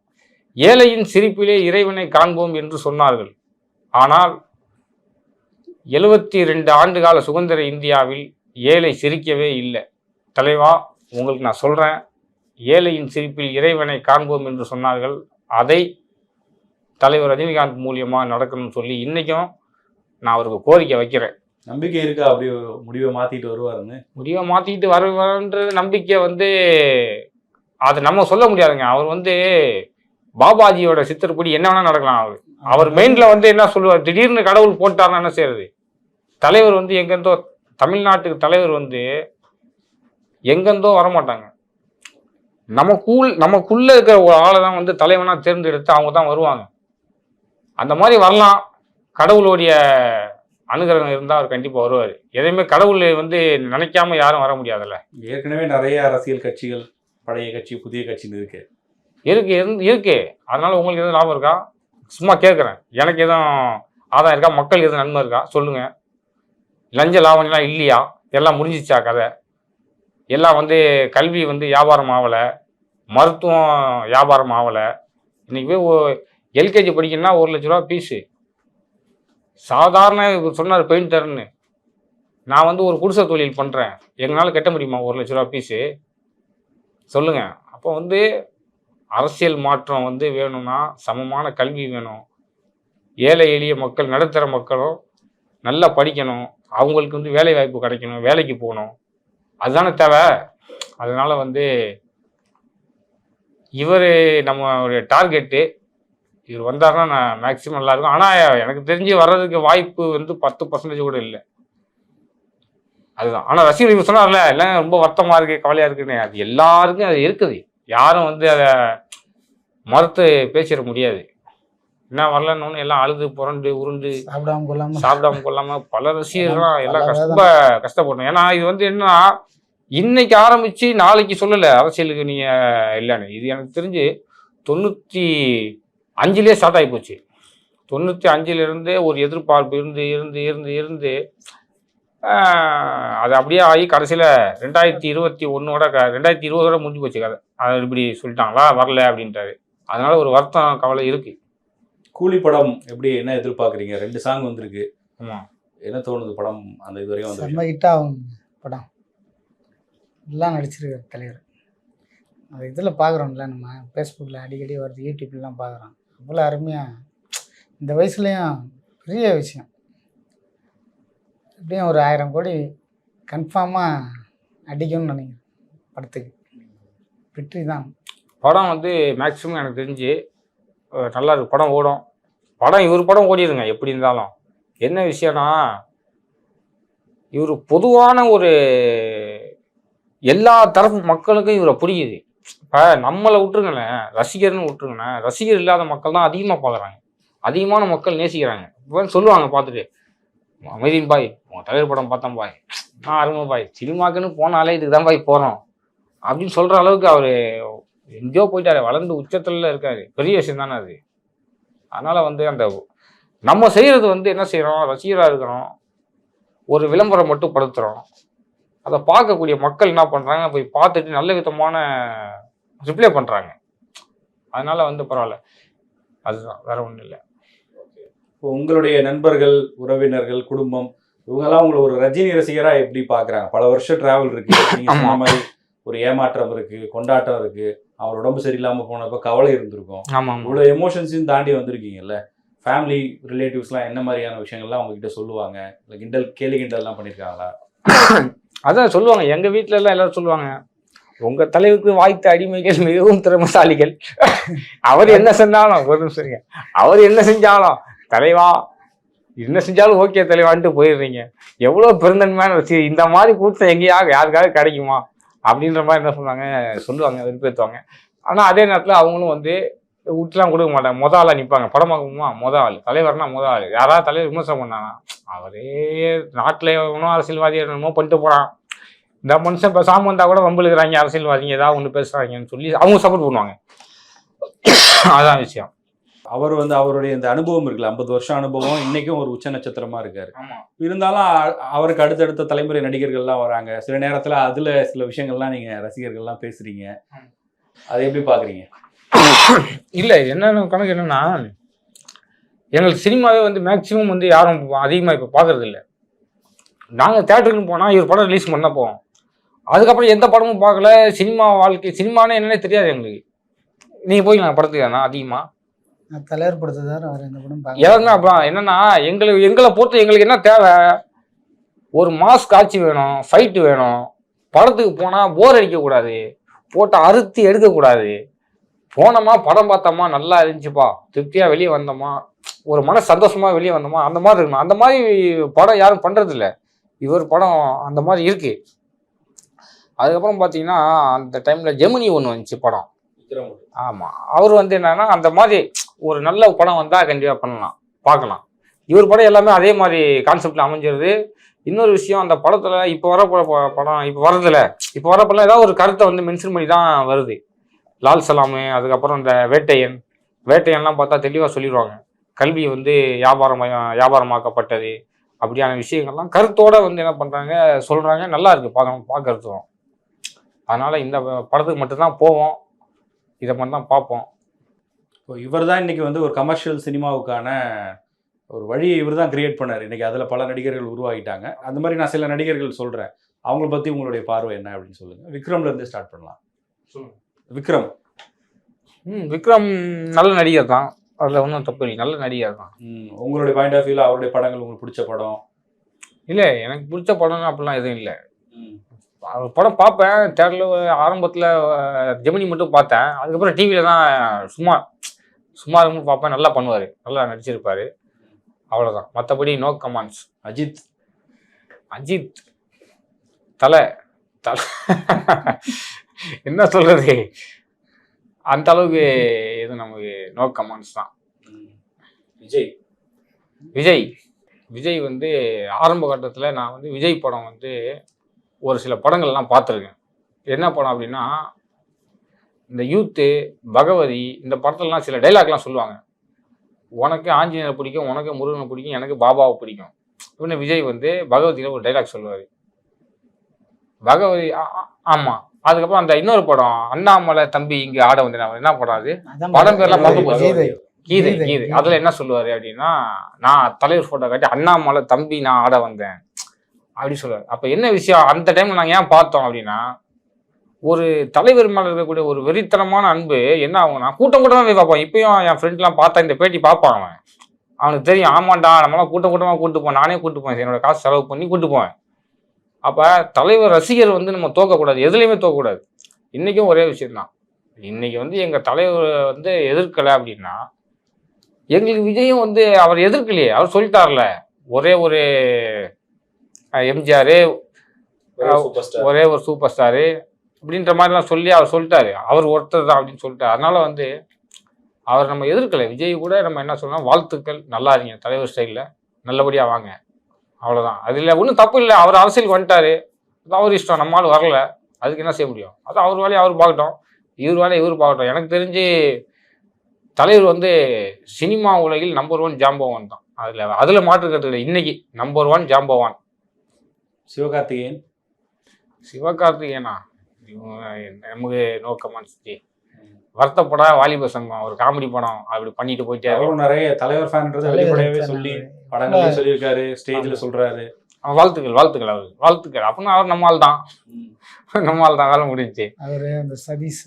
Speaker 1: ஏழையின் சிரிப்பிலே இறைவனை காண்போம் என்று சொன்னார்கள். ஆனால் எழுபத்தி ரெண்டு ஆண்டுகால சுதந்திர இந்தியாவில் ஏழை சிரிக்கவே இல்லை. தலைவா உங்களுக்கு நான் சொல்கிறேன் ஏழையின் சிரிப்பில் இறைவனை காண்போம் என்று சொன்னார்கள். அதை தலைவர் ரஜினிகாந்த் மூலியமாக நடக்கணும்னு சொல்லி இன்றைக்கும் நான் அவருக்கு கோரிக்கை வைக்கிறேன்.
Speaker 3: நம்பிக்கை இருக்கா? அப்படி முடிவை மாத்திட்டு வருவாருன்னு?
Speaker 1: முடிவை மாற்றிக்கிட்டு வருவார்ன்ற நம்பிக்கை வந்து அதை நம்ம சொல்ல முடியாதுங்க. அவர் வந்து பாபாஜியோட சித்தர்படி என்ன வேணா நடக்கலாம். அவர் அவர் மைண்ட்ல வந்து என்ன சொல்லுவார்? திடீர்னு கடவுள் போட்டார்னா என்ன செய்யறது? தலைவர் வந்து எங்கேருந்தோ தமிழ்நாட்டுக்கு தலைவர் வந்து எங்கேருந்தோ வரமாட்டாங்க. நமக்குள் நமக்குள்ள இருக்கிற ஒரு ஆளை தான் வந்து தலைவனா தேர்ந்தெடுத்து அவங்க தான் வருவாங்க. அந்த மாதிரி வரலாம். கடவுளுடைய அனுகிரகம் இருந்தால் அவர் கண்டிப்பாக வருவார். எதையுமே கடவுள் வந்து நினைக்காம யாரும் வர முடியாதுல்ல.
Speaker 3: ஏற்கனவே நிறைய அரசியல் கட்சிகள் பழைய கட்சி புதிய கட்சின்னு இருக்கு.
Speaker 1: இருக்கு இருக்கு. அதனால உங்களுக்கு எதுவும் லாபம் இருக்கா? சும்மா கேட்குறேன் எனக்கு எதுவும் ஆதாயம் இருக்கா? மக்களுக்கு எதுவும் நன்மை இருக்கா? சொல்லுங்க. லஞ்ச லாவணிலாம் இல்லையா? எல்லாம் முடிஞ்சிச்சா கதை? எல்லாம் வந்து கல்வி வந்து வியாபாரம் ஆகலை மருத்துவம் வியாபாரம் ஆகலை இன்னைக்கு போய் எல்கேஜி படிக்கணும்னா ஒரு லட்ச ரூபா ஃபீஸு சாதாரண இவர் சொன்னார் பெயிண்டர்னு நான் வந்து ஒரு குடிசை தொழில் பண்ணுறேன் எங்களால் கட்ட முடியுமா ஒரு லட்ச ரூபா ஃபீஸு சொல்லுங்கள் அப்போ வந்து அரசியல் மாற்றம் வந்து வேணும்னா சமமான கல்வி வேணும். ஏழை எளிய மக்கள் நடுத்தர மக்களும் நல்லா படிக்கணும். அவங்களுக்கு வந்து வேலை வாய்ப்பு கிடைக்கணும் வேலைக்கு போகணும். அதுதானே தேவை. அதனால வந்து இவர் நம்மளுடைய டார்கெட்டு இவர் வந்தாருன்னா நான் மேக்சிமம் நல்லா இருக்கும். ஆனால் எனக்கு தெரிஞ்சு வர்றதுக்கு வாய்ப்பு வந்து பத்து பர்சன்டேஜ் கூட இல்லை. அதுதான். ஆனால் ரசிகர் இவர் சொன்னார்ல எல்லாம் ரொம்ப வருத்தமாக இருக்கு கவலையாக இருக்குன்னு. அது எல்லாருக்கும் அது இருக்குது. யாரும் வந்து அதை மறுத்து பேசிட முடியாது. என்ன வரலன்னு எல்லாம் அழுது புரண்டு உருண்டு
Speaker 2: சாப்பிடாம கொள்ளாம.
Speaker 1: சாப்பிடாம கொள்ளாம பல ரசிகர்கள்லாம் எல்லாம் கஷ்ட- ரொம்ப கஷ்டப்பட்டோம் ஏன்னா இது வந்து என்னன்னா இன்னைக்கு ஆரம்பிச்சு நாளைக்கு சொல்லல அரசியலுக்கு நீங்க இல்லைன்னு. இது எனக்கு தெரிஞ்சு தொண்ணூத்தி அஞ்சுலயே ஸ்டார்ட் ஆகி போச்சு. தொண்ணூத்தி அஞ்சுல இருந்தே ஒரு எதிர்பார்ப்பு இருந்து இருந்து இருந்து இருந்து அது அப்படியே ஆகி கடைசியில ரெண்டாயிரத்தி இருபத்தி ஒன்னோட க- ரெண்டாயிரத்தி இருபதோட முடிஞ்சு போச்சு கதை. அது இப்படி சொல்லிட்டாங்களா வரல அப்படின்ட்டாரு. அதனால ஒரு வருத்தம் கவலை இருக்கு.
Speaker 3: கூலி படம் எப்படி என்ன எதிர்பார்க்குறீங்க? ரெண்டு சாங் வந்திருக்கு.
Speaker 1: ஆமா.
Speaker 3: என்ன தோணுது படம்? அந்த இது வரையும் வந்து
Speaker 2: செம்ம ஹிட் ஆகும் படம். எல்லாம் நடிச்சிருக்காரு தலைவர். அது இதில் பார்க்குறோம்ல நம்ம. ஃபேஸ்புக்கில் அடிக்கடி வருது யூடியூப்லாம் பார்க்குறோம் அவ்வளோ அருமையாக இந்த வயசுலேயும் பெரிய விஷயம். எப்படியும் ஒரு ஆயிரம் கோடி கன்ஃபார்மாக அடிக்கும்னு நினைக்கிறேன் படத்துக்கு. வெற்றி தான்.
Speaker 1: படம் வந்து மேக்ஸிமம் எனக்கு தெரிஞ்சு நல்லா இருக்கு. படம் ஓடும். படம் இவர் படம் ஓடிடுங்க எப்படி இருந்தாலும். என்ன விஷயம்னா இவர் பொதுவான ஒரு எல்லா தரப்பு மக்களுக்கும் இவரை புரியுது இப்போ நம்மளை விட்டுருங்களேன் ரசிகர்னு விட்டுருங்களேன் ரசிகர் இல்லாத மக்கள் தான் அதிகமாக பார்க்குறாங்க அதிகமான மக்கள் நேசிக்கிறாங்க. இப்போ சொல்லுவாங்க பார்த்துட்டு அமைதியின் பாய் உங்கள் தலைவர் படம் பார்த்தேன் பாய். நான் அருமை பாய். சினிமாக்குன்னு போனாலே இதுக்கு தான் பாய் போகிறோம் அப்படின்னு சொல்கிற அளவுக்கு அவர் எங்கேயோ போயிட்டாரு. வளர்ந்து உச்சத்தில் இருக்காரு. பெரிய விஷயம் தானே அது. அதனால் வந்து அந்த நம்ம செய்கிறது வந்து என்ன செய்கிறோம் ரசிகராக இருக்கிறோம் ஒரு விளம்பரம் மட்டும் படுத்துகிறோம் அதை பார்க்கக்கூடிய மக்கள் என்ன பண்ணுறாங்க போய் பார்த்துட்டு நல்ல விதமான ரிப்ளை பண்ணுறாங்க அதனால வந்து பரவாயில்ல. அதுதான். வேற ஒன்றும் இல்லை.
Speaker 3: இப்போ உங்களுடைய நண்பர்கள் உறவினர்கள் குடும்பம் இவங்கெல்லாம் உங்களை ஒரு ரஜினி ரசிகரா எப்படி பாக்குறாங்க பல வருஷம் டிராவல் இருக்கு. நீங்க சொன்ன
Speaker 1: ஆமா.
Speaker 3: மாதிரி ஒரு ஏமாற்றம் இருக்கு கொண்டாட்டம் இருக்கு. அவர் உடம்பு சரியில்லாம போனப்ப கவலை இருந்திருக்கும்.
Speaker 1: ஆமாம்
Speaker 3: இவ்வளவு எமோஷன்ஸையும் தாண்டி வந்திருக்கீங்கல்ல? ஃபேமிலி ரிலேட்டிவ்ஸ்லாம் என்ன மாதிரியான விஷயங்கள்லாம் உங்ககிட்ட சொல்லுவாங்க? இல்லை கிண்டல் கேலி கிண்டல்லாம் பண்ணியிருக்காங்களா
Speaker 1: அதான் சொல்லுவாங்க. எங்க வீட்ல எல்லாம் எல்லாரும் சொல்லுவாங்க. உங்க தலைவருக்கு வாய்த்த அடிமைகள் மிகவும் திறமசாலிகள். அவர் என்ன செஞ்சாலும் ஒரு நிமிஷம். அவர் என்ன செஞ்சாலும் தலைவா என்ன செஞ்சாலும் ஓகே தலைவான்ட்டு போயிடுறீங்க. எவ்வளோ பெருந்தன்மையான வச்சு இந்த மாதிரி கூட்டம் எங்கேயாவது யாருக்காவது கிடைக்குமா? அப்படின்ற மாதிரி என்ன சொன்னாங்க சொல்லுவாங்க விருப்பத்துவாங்க ஆனால் அதே நேரத்தில் அவங்களும் வந்து விட்டுலாம் கொடுக்க மாட்டாங்க. மொத ஆளாக நிற்பாங்க படம் பார்க்கணுமா? மொத ஆள். தலைவர்னா மொத ஆள். யாராவது தலைவர் விமர்சனம் பண்ணானா? அவரே நாட்டில் எவனோ அரசியல்வாதி என்னமோ பண்ணிட்டு போகிறான் இந்த மனுஷன் பேசாமல் வந்தால் கூட வம்பிழுக்கிறாங்க அரசியல்வாதிங்க. ஏதாவது ஒன்று பேசுகிறாங்கன்னு சொல்லி அவங்க சப்போர்ட் பண்ணுவாங்க. அதான் விஷயம்.
Speaker 3: அவர் வந்து அவருடைய இந்த அனுபவம் இருக்குல்ல ஐம்பது வருஷம் அனுபவம் இன்னைக்கும் ஒரு உச்ச நட்சத்திரமா இருக்காரு.
Speaker 1: ஆமாம்
Speaker 3: இருந்தாலும் அவருக்கு அடுத்தடுத்த தலைமுறை நடிகர்கள்லாம் வராங்க. சில நேரத்துல அதுல சில விஷயங்கள்லாம் நீங்க ரசிகர்கள்லாம் பேசுறீங்க. அதை எப்படி பாக்குறீங்க?
Speaker 1: இல்லை என்னென்ன கணக்கு என்னன்னா எங்களுக்கு சினிமாவே வந்து மேக்ஸிமம் வந்து யாரும் அதிகமாக இப்போ பார்க்கறது இல்லை நாங்கள் தேட்டருக்கு போனால் இவர் படம் ரிலீஸ் பண்ண போவோம். அதுக்கப்புறம் எந்த படமும் பார்க்கல சினிமா வாழ்க்கை சினிமானே என்னன்னே தெரியாது எங்களுக்கு. நீங்கள் போய்க்கலாம் படத்துக்கு தானே அதிகமாக
Speaker 2: தலைவர் அவர் படம் பார்க்க
Speaker 1: அப்புறம் என்னன்னா எங்களுக்கு எங்களை பொறுத்து எங்களுக்கு என்ன தேவை? ஒரு மாஸ் காட்சி வேணும் ஃபைட்டு வேணும். படத்துக்கு போனால் போர் அடிக்கக்கூடாது போட்டு அறுத்து எடுக்கக்கூடாது. போனோமா படம் பார்த்தோமா நல்லா இருந்துச்சுப்பா. திருப்தியாக வெளியே வந்தோமா? ஒரு மன சந்தோஷமா வெளியே வந்தோமா? அந்த மாதிரி இருக்கணும். அந்த மாதிரி படம் யாரும் பண்றதில்ல. இவர் படம் அந்த மாதிரி இருக்கு. அதுக்கப்புறம் பார்த்தீங்கன்னா அந்த டைமில் ஜெமினி ஒன்று வந்துச்சு படம். ஆமாம் அவர் வந்து என்னன்னா அந்த மாதிரி ஒரு நல்ல படம் வந்தால் கண்டிப்பாக பண்ணலாம். பார்க்கலாம். இவர் படம் எல்லாமே அதே மாதிரி கான்செப்டில் அமைஞ்சிருது. இன்னொரு விஷயம் அந்த படத்தில் இப்போ வர படம் இப்போ வரதில்ல இப்போ வர படம் ஏதாவது ஒரு கருத்தை வந்து மென்ஷன் பண்ணி தான் வருது. லால் சலாமு அதுக்கப்புறம் இந்த வேட்டையன். வேட்டையன்லாம் பார்த்தா தெளிவாக சொல்லிடுவாங்க. கல்வி வந்து வியாபாரமயம் வியாபாரமாக்கப்பட்டது அப்படியான விஷயங்கள்லாம் கருத்தோடு வந்து என்ன பண்ணுறாங்க சொல்கிறாங்க நல்லா இருக்குது பார்க்க பார்க்கறதுக்கும் அதனால் இந்த படத்துக்கு மட்டும்தான் போவோம். இதை மட்டும் தான் பார்ப்போம்.
Speaker 3: இப்போ இவர் தான் இன்னைக்கு வந்து ஒரு கமர்ஷியல் சினிமாவுக்கான ஒரு வழியை இவர் தான் கிரியேட் பண்ணார். இன்னைக்கு அதுல பல நடிகர்கள் உருவாகிட்டாங்க. அந்த மாதிரி நான் சில நடிகர்கள் சொல்றேன். அவங்கள பத்தி உங்களுடைய பார்வை என்ன அப்படின்னு சொல்லுங்க. விக்ரம்ல இருந்து ஸ்டார்ட் பண்ணலாம். விக்ரம்.
Speaker 1: ம் விக்ரம் நல்ல நடிகர் தான். அதில் ஒன்றும் தப்பு இல்லை. நல்ல நடிகர் தான்.
Speaker 3: ம், உங்களுடைய பாயிண்ட் ஆஃப் வியூல அவருடைய படங்கள் உங்களுக்கு பிடிச்ச படம்?
Speaker 1: இல்லை எனக்கு பிடிச்ச படம் அப்படிலாம் எதுவும் இல்லை. அவர் படம் பார்ப்பேன். தேட்டரில் ஆரம்பத்தில் ஜெமினி மட்டும் பார்த்தேன். அதுக்கப்புறம் டிவியில் தான் சும்மா சும்மா இருக்கும் பார்ப்பேன் நல்லா பண்ணுவார். நல்லா நடிச்சிருப்பாரு. அவ்வளோதான் மற்றபடி நோ கமாண்ட்ஸ்
Speaker 3: அஜித்.
Speaker 1: அஜித். தலை. தலை. என்ன சொல்றது? அந்த அளவுக்கு இது நமக்கு நோ கமாண்ட்ஸ் தான்.
Speaker 3: விஜய்.
Speaker 1: விஜய். விஜய் வந்து ஆரம்ப கட்டத்தில் நான் வந்து விஜய் படம் வந்து ஒரு சில படங்கள்லாம் பார்த்துருக்கேன். என்ன படம் அப்படின்னா இந்த யூத்து பகவதி இந்த படத்துலலாம் சில டைலாக்லாம் சொல்லுவாங்க. உனக்கு ஆஞ்சநேயரை பிடிக்கும் உனக்கு முருகனை பிடிக்கும் எனக்கு பாபாவை பிடிக்கும். இவனு விஜய் வந்து பகவதியில் ஒரு டைலாக் சொல்லுவார். பகவதி ஆ- ஆ- ஆமா. அதுக்கப்புறம் அந்த இன்னொரு படம் அண்ணாமலை தம்பி இங்க ஆட வந்து என்ன படம் அது படம். பேர்லாம் போச்சு.
Speaker 2: கீதை.
Speaker 1: கீதை. அதுல என்ன சொல்லுவாரு அப்படின்னா நான் தலைவர் போட்டோ காட்டி அண்ணாமலை தம்பி நான் ஆட வந்தேன். அப்படி சொல்லுவாரு. அப்ப என்ன விஷயம்? அந்த டைம்ல நாங்க ஏன் பார்த்தோம் அப்படின்னா ஒரு தலைவர் மேல இருக்கக்கூடிய ஒரு வெறித்தனமான அன்பு என்ன ஆகும்னா கூட்டம் கூட்டமா போய் பார்ப்போம் இப்பயும் என் ஃப்ரெண்ட்லாம் பார்த்தா இந்த பேட்டி பார்ப்பான் அவன். அவனுக்கு தெரியும் ஆமாண்டா நம்மளாம் கூட்டம் கூட்டமா கூட்டு போவேன் நானே கூட்டு போவேன். என்னோட காசு செலவு பண்ணி கூட்டு போவேன். அப்ப தலைவர் ரசிகர் வந்து நம்ம தோக்கக்கூடாது. எதுலையுமே தோக்கக்கூடாது. இன்னைக்கும் ஒரே விஷயம்தான். இன்னைக்கு வந்து எங்க தலைவர் வந்து எதிர்க்கலை அப்படின்னா எங்களுக்கு விஜயும் வந்து அவர் எதிர்க்கலையே. அவர் சொல்லிட்டார்ல ஒரே ஒரு எம்ஜிஆர் ஒரே ஒரு சூப்பர் ஸ்டாரு அப்படின்ற மாதிரிலாம் சொல்லி அவர் சொல்லிட்டாரு. அவர் ஒருத்தர் தான் அப்படின்னு சொல்லிட்டாரு. அதனால வந்து அவர் நம்ம எதிர்க்கல. விஜய் கூட நம்ம என்ன சொல்லலாம் வாழ்த்துக்கள். நல்லா இருங்க தலைவர் ஸ்டைலில் நல்லபடியாக வாங்க. அவ்வளோதான் அதில் ஒன்றும் தப்பு இல்லை. அவர் அரசியலுக்கு வந்துட்டாரு. அவர் இஷ்டம். நம்மளால வரல. அதுக்கு என்ன செய்ய முடியும்? அது அவர் வேலையை அவர் பார்க்கட்டும். இவர் வேலையை இவர் பார்க்கட்டும். எனக்கு தெரிஞ்சு தலைவர் வந்து சினிமா உலகில் நம்பர் ஒன் ஜாம்பவான் தான். அதில் அதில் மாற்றுக்கிறது இல்லை இன்னைக்கு நம்பர் ஒன் ஜாம்பவான்.
Speaker 3: சிவகார்த்திகேயன்.
Speaker 1: சிவகார்த்திகேயனா? நமக்கு நோ கமெண்ட்ஸ் வருத்தப்படா வாலிப சங்கம். ஒரு காமெடி படம். அப்படி பண்ணிட்டு போயிட்டே
Speaker 3: அவரும் நிறைய தலைவர் ஃபேன்ன்றதை வெளிப்படையாவே சொல்லி படங்கள்லயும் சொல்லியிருக்காரு ஸ்டேஜ்ல சொல்றாரு.
Speaker 1: அவன் வாழ்த்துக்கள் வாழ்த்துக்கள் அவர். வாழ்த்துக்கள். அப்படின்னா அவர் நம்மால் தான் நம்மால் தான் வேலை முடிஞ்சுச்சு.
Speaker 2: அவர் அந்த சதீஷ்.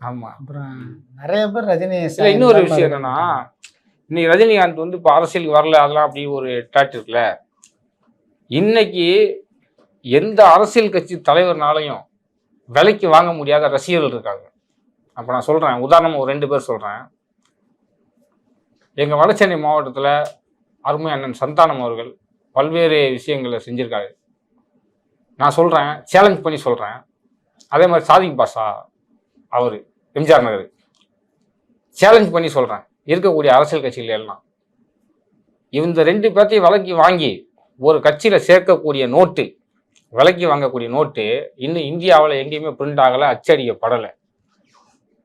Speaker 1: ஆமா.
Speaker 2: அப்புறம் நிறைய பேர் ரஜினி
Speaker 1: இல்ல இன்னொரு விஷயம் என்னன்னா இன்னைக்கு ரஜினிகாந்த் வந்து இப்போ அரசியலுக்கு வரல. அதெல்லாம் அப்படி ஒரு டாட் இருக்குல்ல. இன்னைக்கு எந்த அரசியல் கட்சி தலைவர்னாலையும் விலைக்கு வாங்க முடியாத ரசிகர்கள் இருக்காங்க. அப்போ நான் சொல்கிறேன் உதாரணமாக ஒரு ரெண்டு பேர் சொல்கிறேன் எங்கள் வடசென்னை மாவட்டத்தில் அருமை அண்ணன் சந்தானம் அவர்கள் பல்வேறு விஷயங்களை செஞ்சுருக்காரு. நான் சொல்கிறேன் சேலஞ்ச் பண்ணி சொல்கிறேன் அதே மாதிரி சாதிக் பாஷா அவர் எம்ஜிஆர் நகர். சேலஞ்ச் பண்ணி சொல்கிறேன் இருக்கக்கூடிய அரசியல் கட்சிகள் எல்லாம். இந்த ரெண்டு பேர்த்தையும் விலைக்கு வாங்கி ஒரு கட்சியில் சேர்க்கக்கூடிய நோட்டு விலைக்கு வாங்கக்கூடிய நோட்டு இன்னும் இந்தியாவில் எங்கேயுமே பிரிண்ட் ஆகலை அச்சடிக்கப்படலை.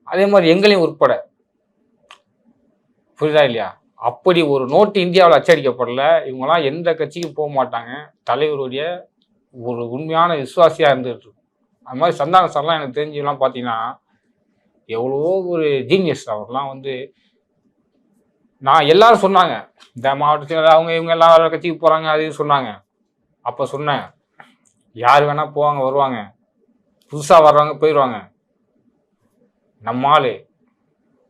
Speaker 1: அதே மாதிரி எங்களையும் உட்பட. புரியுதா இல்லையா? அப்படி ஒரு நோட்டு இந்தியாவில் அச்சடிக்கப்படலை. இவங்கெல்லாம் எந்த கட்சிக்கும் போக மாட்டாங்க. தலைவருடைய ஒரு உண்மையான விசுவாசியாக இருந்துகிட்டு இருக்கும். அது மாதிரி சந்தான சார்லாம் எனக்கு தெரிஞ்செல்லாம் பார்த்தீங்கன்னா எவ்வளவோ ஒரு ஜீனியஸ் அவர்லாம் வந்து நான் எல்லாரும் சொன்னாங்க. இந்த மாவட்டத்தில் அவங்க இவங்க எல்லாம் கட்சிக்கு போகிறாங்க அது சொன்னாங்க. அப்போ சொன்னேன். யார் வேணால் போவாங்க வருவாங்க. புதுசாக வர்றவங்க போயிடுவாங்க நம்ம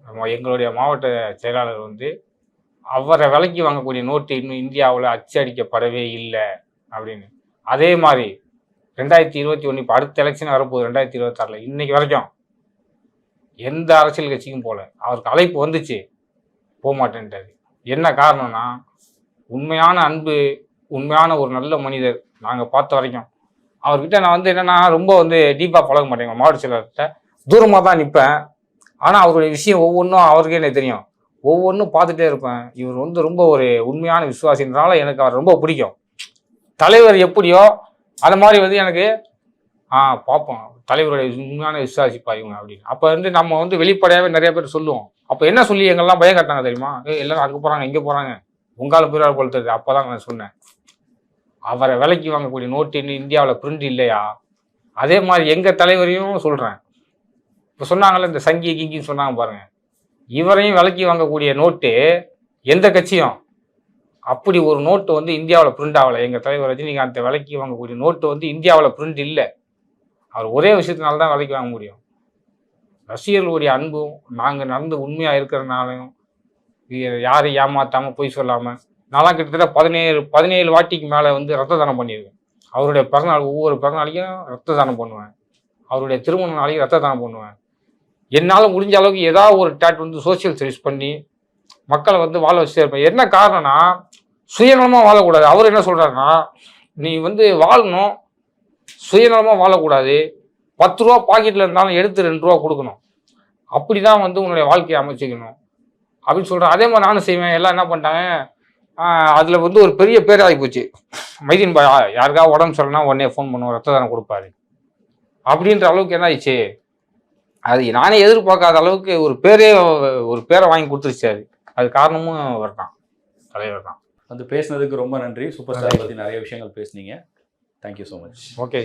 Speaker 1: நம்ம எங்களுடைய மாவட்ட செயலாளர் வந்து அவரை விலைக்கு வாங்கக்கூடிய நோட்டு இன்னும் இந்தியாவில் அச்சடிக்கப்படவே இல்லை அப்படின்னு. அதே மாதிரி ரெண்டாயிரத்தி இருபத்தி ஒன்று இப்போ அடுத்த எலெக்ஷன் வரப்போகுது ரெண்டாயிரத்தி இருபத்தாறில் இன்றைக்கி வரைக்கும் எந்த அரசியல் கட்சிக்கும் போகல அவருக்கு அழைப்பு வந்துச்சு. போக மாட்டேன்ட்டாரு என்ன காரணம்னா உண்மையான அன்பு உண்மையான ஒரு நல்ல மனிதர் நாங்கள் பார்த்த வரைக்கும் அவர்கிட்ட நான் வந்து என்னன்னா ரொம்ப வந்து டீப்பாக பழக மாட்டேங்க மாவட்ட செயலர்கிட்ட தூரமாக தான் நிற்பேன் ஆனால் அவருடைய விஷயம் ஒவ்வொன்றும் அவருக்கே எனக்கு தெரியும். ஒவ்வொன்றும் பார்த்துட்டே இருப்பேன். இவர் வந்து ரொம்ப ஒரு உண்மையான விசுவாசின்றனால எனக்கு அவர் ரொம்ப பிடிக்கும். தலைவர் எப்படியோ அது மாதிரி வந்து எனக்கு ஆ பார்ப்போம். தலைவருடைய உண்மையான விசுவாசிப்பா இவங்க அப்படின்னு. அப்போ வந்து நம்ம வந்து வெளிப்படையாகவே நிறைய பேர் சொல்லுவோம். அப்போ என்ன சொல்லி எங்கெல்லாம் பயம் கட்டாங்க தெரியுமா? எல்லாரும் அங்கே போகிறாங்க இங்கே போகிறாங்க உங்களால் போயிடாரு போல தெரியுது. அப்போ தான் நான் சொன்னேன். அவரை விலைக்கு வாங்கக்கூடிய நோட்டு இன்னும் இந்தியாவில் பிரிண்ட் இல்லையா? அதே மாதிரி எங்கள் தலைவரையும் சொல்கிறேன் இப்போ சொன்னாங்களே இந்த சங்கி கிங்கின்னு சொன்னாங்க பாருங்கள் இவரையும் விலைக்கு வாங்கக்கூடிய நோட்டு எந்த கட்சியும்? அப்படி ஒரு நோட்டு வந்து இந்தியாவில் பிரிண்ட் ஆகலை. எங்கள் தலைவர் ரஜினிகாந்த் விலைக்கு வாங்கக்கூடிய நோட்டு வந்து இந்தியாவில் பிரிண்ட் இல்லை. அவர் ஒரே விஷயத்தினால தான் விலைக்கு வாங்க முடியும். ரசிகர்களுடைய அன்பும் நாங்கள் நடந்து உண்மையாக இருக்கிறனாலையும் யாரையும் ஏமாற்றாமல் பொய் சொல்லாமல் நான்லாம் கிட்டத்தட்ட பதினேழு பதினேழு வாட்டிக்கு மேலே வந்து ரத்த தானம் பண்ணியிருக்கேன் அவருடைய பிறநாள் ஒவ்வொரு பிறநாளையும் ரத்த தானம் பண்ணுவேன். அவருடைய திருமண நாளைக்கு ரத்த தானம் பண்ணுவேன். என்னால் முடிஞ்ச அளவுக்கு ஏதாவது ஒரு டேட் வந்து சோஷியல் சர்வீஸ் பண்ணி மக்களை வந்து வாழ வச்சுட்டே இருப்பேன் என்ன காரணம்னா சுயநலமாக வாழக்கூடாது. அவர் என்ன சொல்கிறாருன்னா நீ வந்து வாழணும். சுயநலமாக வாழக்கூடாது. பத்து ரூபா பாக்கெட்டில் இருந்தாலும் எடுத்து ரெண்டு ரூபா கொடுக்கணும். அப்படி தான் வந்து உன்னுடைய வாழ்க்கையை அமைச்சிக்கணும். அப்படின்னு சொல்கிறேன் அதே மாதிரி நானும் செய்வேன். எல்லாம் என்ன பண்ணிட்டாங்க அதில் வந்து ஒரு பெரிய பேர் ஆகி போச்சு. மைதீன் பாய் யாருக்காவது உடம்பு சொல்லனா உடனே ஃபோன் பண்ணுவோம் ரத்த தானம் கொடுப்பாரு. அப்படின்ற அளவுக்கு என்ன ஆயிடுச்சு? அது நானே எதிர்பார்க்காத அளவுக்கு ஒரு பேரே ஒரு பேரை வாங்கி கொடுத்துருச்சு அது. அது காரணமும் அவர் தான் தலைவர் தான்
Speaker 3: வந்து பேசுனதுக்கு ரொம்ப நன்றி. சூப்பர் ஸ்டார் பத்தி நிறைய விஷயங்கள் பேசுனீங்க. Thank you so much
Speaker 1: okay